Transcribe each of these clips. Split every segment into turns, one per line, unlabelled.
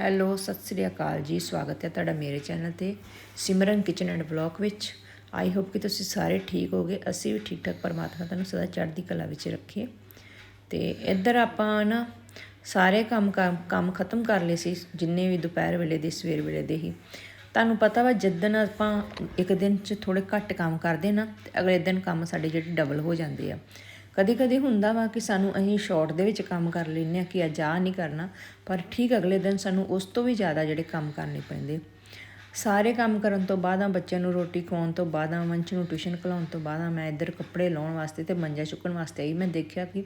Hello, Sat Sri ਅਕਾਲ ਜੀ। ਸਵਾਗਤ ਹੈ ਤੁਹਾਡਾ ਮੇਰੇ ਚੈਨਲ ਤੇ ਸਿਮਰਨ ਕਿਚਨ ਐਂਡ ਬਲੌਗ ਵਿੱਚ। ਆਈ ਹੋਪ ਕਿ ਤੁਸੀਂ ਸਾਰੇ ਠੀਕ ਹੋਗੇ। ਅਸੀਂ ਵੀ ਠੀਕ ਠਾਕ ਪਰਮਾਤਮਾ ਤੁਹਾਨੂੰ ਸਦਾ ਚੜ੍ਹਦੀ ਕਲਾ ਵਿੱਚ ਰੱਖੇ। ਤੇ ਇੱਧਰ ਆਪਾਂ ਨਾ ਸਾਰੇ ਕੰਮ ਕੰਮ- ਕੰਮ ਖਤਮ ਕਰ ਲਏ ਸੀ, ਜਿੰਨੇ ਵੀ ਦੁਪਹਿਰ ਵੇਲੇ ਦੇ, ਸਵੇਰ ਵੇਲੇ ਦੇ ਹੀ। ਤੁਹਾਨੂੰ ਪਤਾ ਵਾ, ਜਿੱਦਣ ਆਪਾਂ ਇੱਕ ਦਿਨ 'ਚ ਥੋੜੇ ਘੱਟ ਕੰਮ ਕਰਦੇ ਨਾ, ਤੇ ਅਗਲੇ ਦਿਨ ਕੰਮ ਸਾਡੇ ਜਿਹੜੇ ਡਬਲ ਹੋ ਜਾਂਦੇ ਆ। ਕਦੇ ਕਦੇ ਹੁੰਦਾ ਵਾ ਕਿ ਸਾਨੂੰ ਅਸੀਂ ਸ਼ਾਰਟ ਦੇ ਵਿੱਚ ਕੰਮ ਕਰ ਲੈਂਦੇ ਆ ਕਿ ਅੱਜ ਆ ਨਹੀਂ ਕਰਨਾ, ਪਰ ਠੀਕ ਅਗਲੇ ਦਿਨ ਸਾਨੂੰ ਉਸ ਤੋਂ ਵੀ ਜ਼ਿਆਦਾ ਜਿਹੜੇ ਕੰਮ ਕਰਨੇ ਪੈਂਦੇ। ਸਾਰੇ ਕੰਮ ਕਰਨ ਤੋਂ ਬਾਅਦ ਆ ਬੱਚਿਆਂ ਨੂੰ ਰੋਟੀ ਖਵਾਉਣ ਤੋਂ ਬਾਅਦ ਆ ਮੰਚ ਨੂੰ ਟਿਊਸ਼ਨ ਖਲਾਉਣ ਤੋਂ ਬਾਅਦ ਆ ਮੈਂ ਇੱਧਰ ਕੱਪੜੇ ਲਾਉਣ ਵਾਸਤੇ ਤੇ ਮੰਜਾ ਚੁੱਕਣ ਵਾਸਤੇ ਆਈ। ਮੈਂ ਦੇਖਿਆ ਕਿ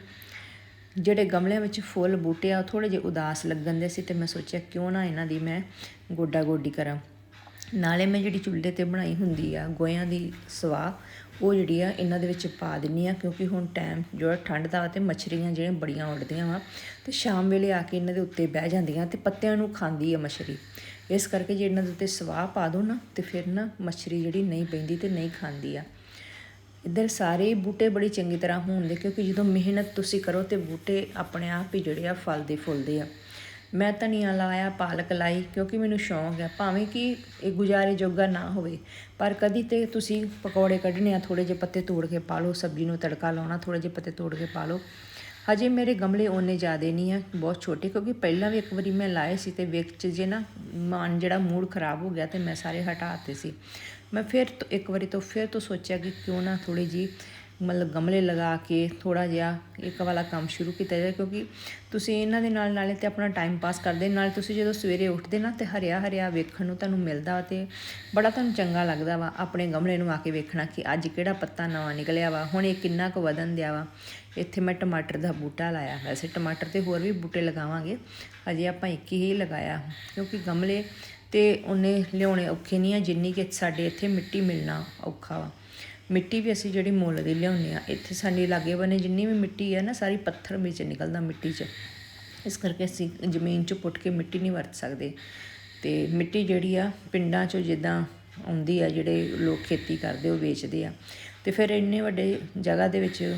ਜਿਹੜੇ ਗਮਲਿਆਂ ਵਿੱਚ ਫੁੱਲ ਬੂਟੇ ਆ ਥੋੜੇ ਜਿਹੇ ਉਦਾਸ ਲੱਗਣ ਦੇ ਸੀ ਤੇ ਮੈਂ ਸੋਚਿਆ ਕਿਉਂ ਨਾ ਇਹਨਾਂ ਦੀ ਮੈਂ ਗੋਡਾ ਗੋਡੀ ਕਰਾਂ। ਨਾਲੇ ਮੈਂ ਜਿਹੜੀ ਚੁੱਲ੍ਹੇ ਤੇ ਬਣਾਈ ਹੁੰਦੀ ਆ ਗੋਇਆਂ ਦੀ ਸਵਾਹ ਉਹ ਜਿਹੜੀ ਆ, ਇਹਨਾਂ ਦੇ ਵਿੱਚ ਪਾ ਦਿੰਨੀ ਆ, ਕਿਉਂਕਿ ਹੁਣ ਟਾਈਮ ਜਿਹੜਾ ਠੰਡ ਦਾ ਵਾ ਤੇ ਮੱਛਰੀਆਂ ਜਿਹੜੀਆਂ ਬੜੀਆਂ ਉੱਡਦੀਆਂ ਵਾ, ਤੇ ਸ਼ਾਮ ਵੇਲੇ ਆ ਕੇ ਇਹਨਾਂ ਦੇ ਉੱਤੇ ਬਹਿ ਜਾਂਦੀਆਂ ਤੇ ਪੱਤਿਆਂ ਨੂੰ ਖਾਂਦੀ ਆ ਮੱਛਰੀ। ਇਸ ਕਰਕੇ ਜੇ ਇਹਨਾਂ ਦੇ ਉੱਤੇ ਸਵਾਹ ਪਾ ਦੋ ਨਾ, ਤੇ ਫਿਰ ਨਾ ਮੱਛਰੀ ਜਿਹੜੀ ਨਹੀਂ ਪੈਂਦੀ ਤੇ ਨਹੀਂ ਖਾਂਦੀ ਆ। ਇੱਧਰ ਸਾਰੇ ਬੂਟੇ ਬੜੀ ਚੰਗੀ ਤਰ੍ਹਾਂ ਹੋਣਦੇ ਕਿਉਂਕਿ ਜਦੋਂ ਮਿਹਨਤ ਤੁਸੀਂ ਕਰੋ ਤੇ ਬੂਟੇ ਆਪਣੇ ਆਪ ਹੀ ਜਿਹੜੇ ਆ, ਫਲਦੇ ਫੁੱਲਦੇ ਆ। ਮੈਂ ਧਨੀਆ ਲਾਇਆ, ਪਾਲਕ ਲਾਈ ਕਿਉਂਕਿ ਮੈਨੂੰ ਸ਼ੌਂਕ ਹੈ, ਭਾਵੇਂ ਕਿ ਇਹ ਗੁਜ਼ਾਰੇ ਜੋਗਾ ਨਾ ਹੋਵੇ, ਪਰ ਕਦੀ ਤੇ ਤੁਸੀਂ ਪਕੌੜੇ ਕੱਢਣੇ ਆ ਥੋੜੇ ਜਿਹੇ ਪੱਤੇ ਤੋੜ ਕੇ ਪਾ ਲਓ, ਸਬਜ਼ੀ ਨੂੰ ਤੜਕਾ ਲਾਉਣਾ ਥੋੜੇ ਜਿਹੇ ਪੱਤੇ ਤੋੜ ਕੇ ਪਾ ਲਓ। ਹਜੇ ਮੇਰੇ ਗਮਲੇ ਓਨੇ ਜ਼ਿਆਦੇ ਨਹੀਂ ਆ, ਬਹੁਤ ਛੋਟੇ, ਕਿਉਂਕਿ ਪਹਿਲਾਂ ਵੀ ਇੱਕ ਵਾਰੀ ਮੈਂ ਲਾਏ ਸੀ ਤੇ ਵਿੱਚ ਜੇ ਨਾ ਮਨ ਜਿਹੜਾ ਮੂਡ ਖਰਾਬ ਹੋ ਗਿਆ ਤੇ ਮੈਂ ਸਾਰੇ ਹਟਾਤੇ ਸੀ। ਮੈਂ ਫਿਰ ਇੱਕ ਵਾਰੀ ਤੋਂ ਫਿਰ ਤੋਂ ਸੋਚਿਆ ਕਿ ਕਿਉਂ ਨਾ ਥੋੜੀ ਜੀ ਮਤਲਬ ਗਮਲੇ ਲਗਾ ਕੇ ਥੋੜਾ ਜਿਹਾ ਇੱਕ ਵਾਲਾ ਕੰਮ ਸ਼ੁਰੂ ਕੀਤਾ ਜਾਏ ਕਿਉਂਕਿ ਤੁਸੀਂ ਇਹਨਾਂ ਦੇ ਨਾਲ ਨਾਲੇ ਤੇ ਆਪਣਾ ਟਾਈਮ ਪਾਸ ਕਰਦੇ, ਨਾਲ ਤੁਸੀਂ ਜਦੋਂ ਸਵੇਰੇ ਉੱਠਦੇ ਨਾ ਤੇ ਹਰਿਆ ਹਰਿਆ ਵੇਖਣ ਨੂੰ ਤੁਹਾਨੂੰ ਮਿਲਦਾ ਤੇ ਬੜਾ ਤੁਹਾਨੂੰ ਚੰਗਾ ਲੱਗਦਾ ਵਾ ਆਪਣੇ ਗਮਲੇ ਨੂੰ ਆ ਕੇ ਵੇਖਣਾ ਕਿ ਅੱਜ ਕਿਹੜਾ ਪੱਤਾ ਨਵਾਂ ਨਿਕਲਿਆ ਵਾ, ਹੁਣ ਇਹ ਕਿੰਨਾ ਕੁ ਵਧਣ ਦਿਆ ਵਾ। ਇੱਥੇ ਮੈਂ ਟਮਾਟਰ ਦਾ ਬੂਟਾ ਲਾਇਆ ਵੈਸੇ ਟਮਾਟਰ ਤੇ ਹੋਰ ਵੀ ਬੂਟੇ ਲਗਾਵਾਂਗੇ। ਅਜੇ ਆਪਾਂ ਇੱਕ ਹੀ ਲਗਾਇਆ, ਕਿਉਂਕਿ ਗਮਲੇ ਤੇ ਉਹਨੇ ਲਿਆਉਣੇ ਔਖੇ ਨਹੀਂ ਆ, ਜਿੰਨੀ ਕਿ ਸਾਡੇ ਇੱਥੇ ਮਿੱਟੀ ਮਿਲਣਾ ਔਖਾ ਵਾ। ਮਿੱਟੀ ਵੀ ਅਸੀਂ ਜਿਹੜੀ ਮੁੱਲ ਦੀ ਲਿਆਉਂਦੇ ਆ ਇੱਥੇ ਸਾਡੇ ਲਾਗੇ ਬਨੇ ਜਿੰਨੀ ਵੀ ਮਿੱਟੀ ਹੈ ਨਾ, ਸਾਰੀ ਪੱਥਰ ਵਿੱਚ ਨਿਕਲਦਾ ਮਿੱਟੀ 'ਚ। ਇਸ ਕਰਕੇ ਅਸੀਂ ਜ਼ਮੀਨ 'ਚ ਪੁੱਟ ਕੇ ਮਿੱਟੀ ਨਹੀਂ ਵਰਤ ਸਕਦੇ। ਤੇ ਮਿੱਟੀ ਜਿਹੜੀ ਆ, ਪਿੰਡਾਂ 'ਚੋਂ ਜਿੱਦਾਂ ਆਉਂਦੀ ਆ, ਜਿਹੜੇ ਲੋਕ ਖੇਤੀ ਕਰਦੇ, ਉਹ ਵੇਚਦੇ ਆ। ਤੇ ਫਿਰ ਇੰਨੇ ਵੱਡੇ ਜਗ੍ਹਾ ਦੇ ਵਿੱਚ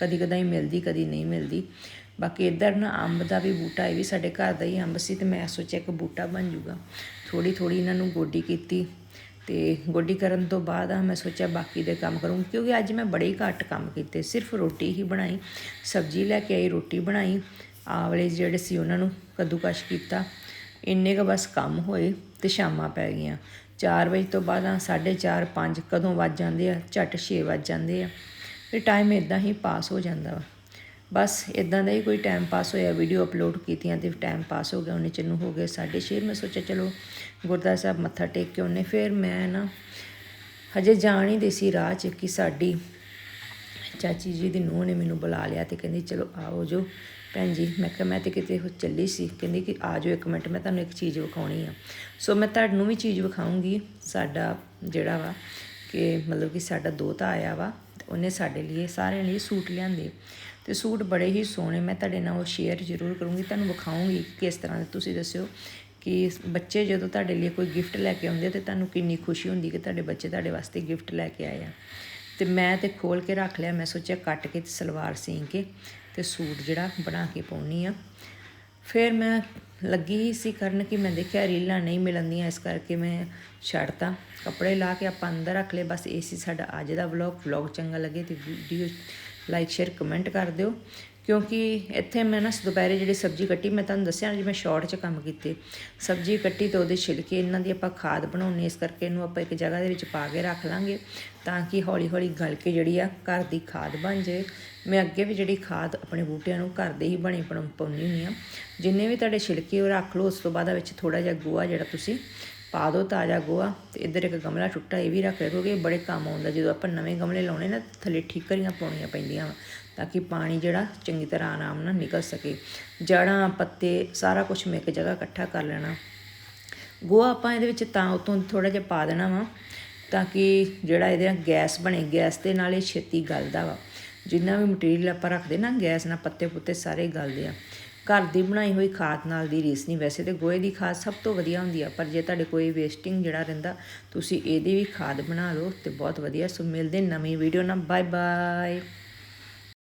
ਕਦੀ ਕਦਾਈ ਮਿਲਦੀ, ਕਦੀ ਨਹੀਂ ਮਿਲਦੀ। ਬਾਕੀ ਇੱਧਰ ਨਾ ਅੰਬ ਦਾ ਵੀ ਬੂਟਾ, ਇਹ ਵੀ ਸਾਡੇ ਘਰ ਦਾ ਹੀ ਅੰਬ ਸੀ ਤੇ ਮੈਂ ਸੋਚਿਆ ਇੱਕ ਬੂਟਾ ਬਣ ਜੂਗਾ। ਥੋੜੀ ਥੋੜੀ ਇਹਨਾਂ ਨੂੰ ਗੋਡੀ ਕੀਤੀ ਤੇ ਗੋਡੀ ਕਰਨ ਤੋਂ ਬਾਅਦ ਆ ਮੈਂ ਸੋਚਿਆ ਬਾਕੀ ਦੇ ਕੰਮ ਕਰੂੰ, ਕਿਉਂਕਿ ਅੱਜ ਮੈਂ ਬੜੇ ਹੀ ਘੱਟ ਕੰਮ ਕੀਤੇ। ਸਿਰਫ ਰੋਟੀ ਹੀ ਬਣਾਈ, ਸਬਜ਼ੀ ਲੈ ਕੇ ਆਈ, ਰੋਟੀ ਬਣਾਈ। ਆਵਲੇ ਜਿਹੜੇ ਸੀ ਉਹਨਾਂ ਨੂੰ ਕੱਦੂਕਸ਼ ਕੀਤਾ। ਇੰਨੇ ਕ ਬਸ ਕੰਮ ਹੋਏ ਤੇ ਸ਼ਾਮਾਂ ਪੈ ਗਈਆਂ। 4 ਵਜੇ ਤੋਂ ਬਾਅਦ ਆ 4:30 5 ਕਦੋਂ ਵੱਜ ਜਾਂਦੇ ਆ? ਝਟ 6 ਵੱਜ ਜਾਂਦੇ ਆ। ਤੇ ਟਾਈਮ ਇਦਾਂ ਹੀ ਪਾਸ ਹੋ ਜਾਂਦਾ ਵਾ। ਬਸ ਇਦਾਂ ਦਾ ਹੀ ਕੋਈ ਟਾਈਮ ਪਾਸ ਹੋਇਆ ਵੀਡੀਓ ਅਪਲੋਡ ਕੀਤੀਆਂ ਤੇ ਟਾਈਮ ਪਾਸ ਹੋ ਗਿਆ, ਉਹਨੇ ਚੰਨੂ ਹੋ ਗਏ 6:30 ਮੈਂ ਸੋਚਿਆ ਚਲੋ ਗੁਰਦੁਆਰਾ ਸਾਹਿਬ ਮੱਥਾ ਟੇਕ ਕੇ ਉਹਨੇ ਫਿਰ ਮੈਂ ਨਾ ਹਜੇ ਜਾਣ ਹੀ ਦੇ ਸੀ ਰਾਹ 'ਚ ਕਿ ਸਾਡੀ ਚਾਚੀ ਜੀ ਦੀ ਨੂੰਹ ਨੇ ਮੈਨੂੰ ਬੁਲਾ ਲਿਆ ਤੇ ਕਹਿੰਦੀ, ਚਲੋ ਆਓ ਜੋ ਭੈਣ ਜੀ। ਮੈਂ ਕਿਹਾ, ਮੈਂ ਤੇ ਕਿਤੇ ਹੋ ਚੱਲੀ ਸੀ। ਕਹਿੰਦੀ ਕਿ ਆ ਜਾਓ ਇੱਕ ਮਿੰਟ, ਮੈਂ ਤੁਹਾਨੂੰ ਇੱਕ ਚੀਜ਼ ਵਿਖਾਉਣੀ ਆ। ਸੋ ਮੈਂ ਤੁਹਾਨੂੰ ਵੀ ਚੀਜ਼ ਵਿਖਾਉਂਗੀ, ਸਾਡਾ ਜਿਹੜਾ ਵਾ ਕਿ ਮਤਲਬ ਕਿ ਸਾਡਾ ਦੋਤਾ ਆਇਆ ਵਾ, ਤੇ ਉਹਨੇ ਸਾਡੇ ਲਈ, ਸਾਰਿਆਂ ਲਈ ਸੂਟ ਲਿਆਂਦੇ। ਤੇ ਸੂਟ ਬੜੇ ਹੀ ਸੋਹਣੇ ਮੈਂ ਤੁਹਾਡੇ ਨਾਲ ਉਹ ਸ਼ੇਅਰ ਜ਼ਰੂਰ ਕਰੂੰਗੀ, ਤੁਹਾਨੂੰ ਵਿਖਾਉਂਗੀ ਕਿਸ ਤਰ੍ਹਾਂ ਦੇ ਤੁਸੀਂ ਦੱਸਿਓ ਕਿ ਬੱਚੇ ਜਦੋਂ ਤੁਹਾਡੇ ਲਈ ਕੋਈ ਗਿਫਟ ਲੈ ਕੇ ਆਉਂਦੇ ਤੇ ਤੁਹਾਨੂੰ ਕਿੰਨੀ ਖੁਸ਼ੀ ਹੁੰਦੀ ਕਿ ਤੁਹਾਡੇ ਬੱਚੇ ਤੁਹਾਡੇ ਵਾਸਤੇ ਗਿਫਟ ਲੈ ਕੇ ਆਏ ਆ। ਤੇ ਮੈਂ ਤੇ ਖੋਲ ਕੇ ਰੱਖ ਲਿਆ, ਮੈਂ ਸੋਚਿਆ ਕੱਟ ਕੇ ਤੇ ਸਲਵਾਰ ਸੀਂ ਕੇ ਤੇ ਸੂਟ ਜਿਹੜਾ ਬਣਾ ਕੇ ਪਾਉਣੀ ਆ। ਫਿਰ ਮੈਂ ਲੱਗੀ ਹੀ ਸੀ ਕਰਨ ਕਿ ਮੈਂ ਦੇਖਿਆ ਰੀਲਾਂ ਨਹੀਂ ਮਿਲਣਦੀਆਂ, ਇਸ ਕਰਕੇ ਮੈਂ ਛੱਡਤਾ। ਕੱਪੜੇ ਲਾ ਕੇ ਆਪਾਂ ਅੰਦਰ ਰੱਖ ਲਏ, ਬਸ ਇਹ ਸੀ ਸਾਡਾ ਅੱਜ ਦਾ ਵਲੌਗ ਵਲੌਗ ਚੰਗਾ ਲੱਗੇ ਤੇ ਵੀਡੀਓ ਲਾਈਕ ਸ਼ੇਅਰ ਕਮੈਂਟ ਕਰ ਦਿਓ। ਕਿਉਂਕਿ ਇੱਥੇ ਮੈਂ ਨਾ ਦੁਪਹਿਰੇ ਜਿਹੜੀ ਸਬਜ਼ੀ ਕੱਟੀ, ਮੈਂ ਤੁਹਾਨੂੰ ਦੱਸਿਆ ਜੀ ਮੈਂ ਸ਼ਾਰਟ 'ਚ ਕੰਮ ਕੀਤੇ। ਸਬਜ਼ੀ ਕੱਟੀ ਤੇ ਉਹਦੇ ਛਿਲਕੇ, ਇਹਨਾਂ ਦੀ ਆਪਾਂ ਖਾਦ ਬਣਾਉਣੀ ਇਸ ਕਰਕੇ ਇਹਨੂੰ ਆਪਾਂ ਇੱਕ ਜਗ੍ਹਾ ਦੇ ਵਿੱਚ ਪਾ ਕੇ ਰੱਖ ਲਾਂਗੇ, ਤਾਂ ਕਿ ਹੌਲੀ ਹੌਲੀ ਗਲ ਕੇ ਜਿਹੜੀ ਆ, ਘਰ ਦੀ ਖਾਦ ਬਣ ਜਾਏ। ਮੈਂ ਅੱਗੇ ਵੀ ਜਿਹੜੀ ਖਾਦ ਆਪਣੇ ਬੂਟਿਆਂ ਨੂੰ ਘਰ ਦੇ ਹੀ ਬਣੀ ਪਾਉਣੀ ਹੁੰਦੀ ਆ। ਜਿੰਨੇ ਵੀ ਤੁਹਾਡੇ ਛਿਲਕੇ ਉਹ ਰੱਖ ਲਓ, ਉਸ ਤੋਂ ਬਾਅਦ ਵਿੱਚ ਥੋੜਾ ਜਿਹਾ ਗੋਹਾ ਜਿਹੜਾ ਤੁਸੀਂ ਪਾ ਦਿਓ ਤਾਜ਼ਾ ਗੋਆ ਤੇ ਇੱਧਰ ਇੱਕ ਗਮਲਾ ਟੁੱਟਾ ਇਹ ਵੀ ਰੱਖ ਲਿਓ ਕਿਉਂਕਿ ਬੜੇ ਕੰਮ ਆਉਂਦਾ। ਜਦੋਂ ਆਪਾਂ ਨਵੇਂ ਗਮਲੇ ਲਾਉਣੇ ਨਾ, ਥੱਲੇ ਠੀਕਰੀਆਂ ਪਾਉਣੀਆਂ ਪੈਂਦੀਆਂ ਵਾ, ਤਾਂ ਕਿ ਪਾਣੀ ਜਿਹੜਾ ਚੰਗੀ ਤਰ੍ਹਾਂ ਆਰਾਮ ਨਾਲ ਨਿਕਲ ਸਕੇ। ਜੜਾਂ, ਪੱਤੇ, ਸਾਰਾ ਕੁਝ ਮੈਂ ਇੱਕ ਜਗ੍ਹਾ ਇਕੱਠਾ ਕਰ ਲੈਣਾ। ਗੋਆ ਆਪਾਂ ਇਹਦੇ ਵਿੱਚ ਤਾਂ ਉਤੋਂ ਥੋੜਾ ਜਿਹਾ ਪਾ ਦੇਣਾ ਵਾ, ਤਾਂ ਕਿ ਜਿਹੜਾ ਇਹਦੇ ਨਾਲ ਗੈਸ ਬਣੇ, ਗੈਸ ਦੇ ਨਾਲ ਇਹ ਛੇਤੀ ਗਲਦਾ ਵਾ। ਜਿੰਨਾ ਵੀ ਮਟੀਰੀਅਲ ਆਪਾਂ ਰੱਖਦੇ ਨਾ, ਗੈਸ ਨਾਲ ਪੱਤੇ ਪੁੱਤੇ ਸਾਰੇ ਗਲਦੇ ਆ। ਘਰ ਦੀ ਬਣਾਈ ਹੋਈ ਖਾਦ ਨਾਲ ਦੀ ਰੀਸ ਨਹੀਂ। ਵੈਸੇ ਤੇ ਗੋਹੇ ਦੀ ਖਾਦ ਸਭ ਤੋਂ ਵਧੀਆ ਹੁੰਦੀ ਆ, ਪਰ ਜੇ ਤੁਹਾਡੇ ਕੋਈ ਵੇਸਟਿੰਗ ਜਿਹੜਾ ਰਹਿੰਦਾ, ਤੁਸੀਂ ਇਹਦੀ ਵੀ ਖਾਦ ਬਣਾ ਲਓ ਤੇ ਬਹੁਤ ਵਧੀਆ। ਸੋ ਮਿਲਦੇ ਨਵੀਂ ਵੀਡੀਓ ਨਾਲ। Bye bye